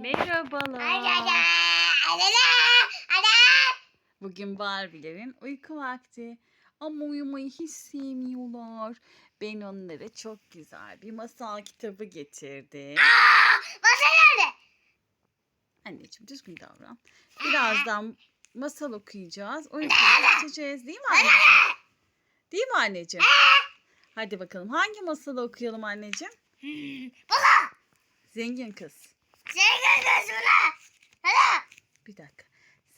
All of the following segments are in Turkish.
Merhabalar. Bugün Barbie'lerin uyku vakti. Ama uyumayı hiç sevmiyorlar. Ben onlara çok güzel bir masal kitabı getirdim. Anneciğim düzgün davran. Birazdan masal okuyacağız. Uykuya geçeceğiz değil mi anneciğim? Değil mi anneciğim? Hadi bakalım hangi masalı okuyalım anneciğim? Zengin kız. Bir dakika.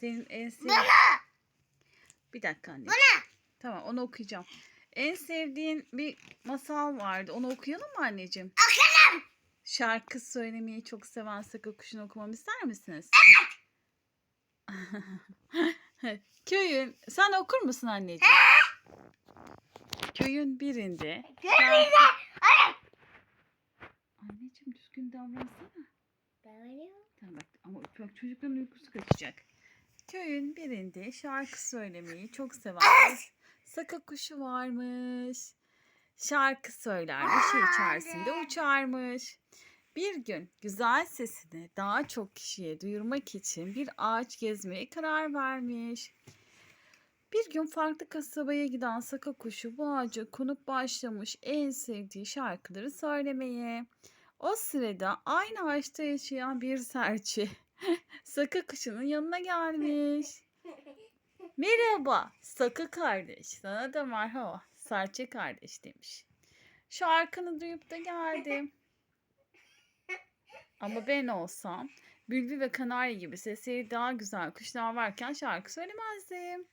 Senin en sevdiğin... Bir dakika anneciğim. Tamam onu okuyacağım. En sevdiğin bir masal vardı. Onu okuyalım mı anneciğim? Okuyalım. Şarkı söylemeyi çok seven Sakı Kuşu'nu okumamı ister misiniz? Köyün... Sen okur musun anneciğim? Köyün birinde... Anneciğim düzgün davransana. Bak çocukların uykusu kaçacak. Köyün birinde şarkı söylemeyi çok seven saka kuşu varmış. Şarkı söylermiş, şey içerisinde uçarmış. Bir gün güzel sesini daha çok kişiye duyurmak için bir ağaç gezmeye karar vermiş. Bir gün farklı kasabaya giden saka kuşu bu ağaca konup başlamış en sevdiği şarkıları söylemeye. O sırada aynı ağaçta yaşayan bir serçe Sakı kuşunun yanına gelmiş. Merhaba Sakı kardeş. Sana da merhaba. Serçe kardeş demiş. Şarkını duyup da geldim. Ama ben olsam bülbül ve kanarya gibi sesleri daha güzel kuşlar varken şarkı söylemezdim.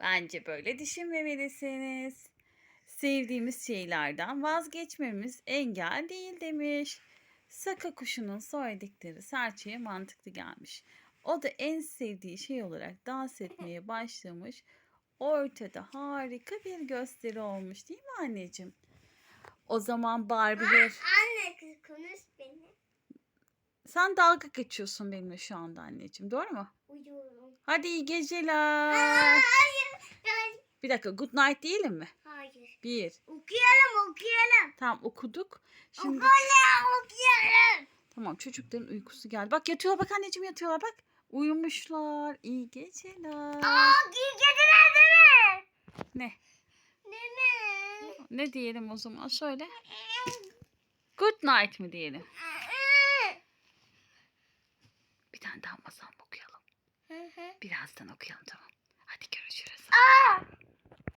Bence böyle düşünmemelisiniz. Sevdiğimiz şeylerden vazgeçmemiz engel değil demiş. Saka kuşunun söyledikleri serçeye mantıklı gelmiş. O da en sevdiği şey olarak dans etmeye başlamış. Ortada harika bir gösteri olmuş değil mi anneciğim? O zaman Barbie'ler... Anne kız konuş beni. Sen dalga geçiyorsun benimle şu anda anneciğim doğru mu? Uyuyorum. Hadi iyi geceler. Hayır. Hayır. Bir dakika good night diyelim mi? Hayır. Bir. Okuyalım okuyalım. Tamam okuduk. Şimdi tamam çocukların uykusu geldi. Bak yatıyorlar bak anneciğim yatıyorlar bak. Uyumuşlar. İyi geceler. Aa iyi geceler değil mi? Ne? Değil mi? Ne diyelim o zaman söyle. Good night mı diyelim? Bir tane daha masal mı okuyalım? Birazdan okuyalım tamam. Hadi görüşürüz. Aa,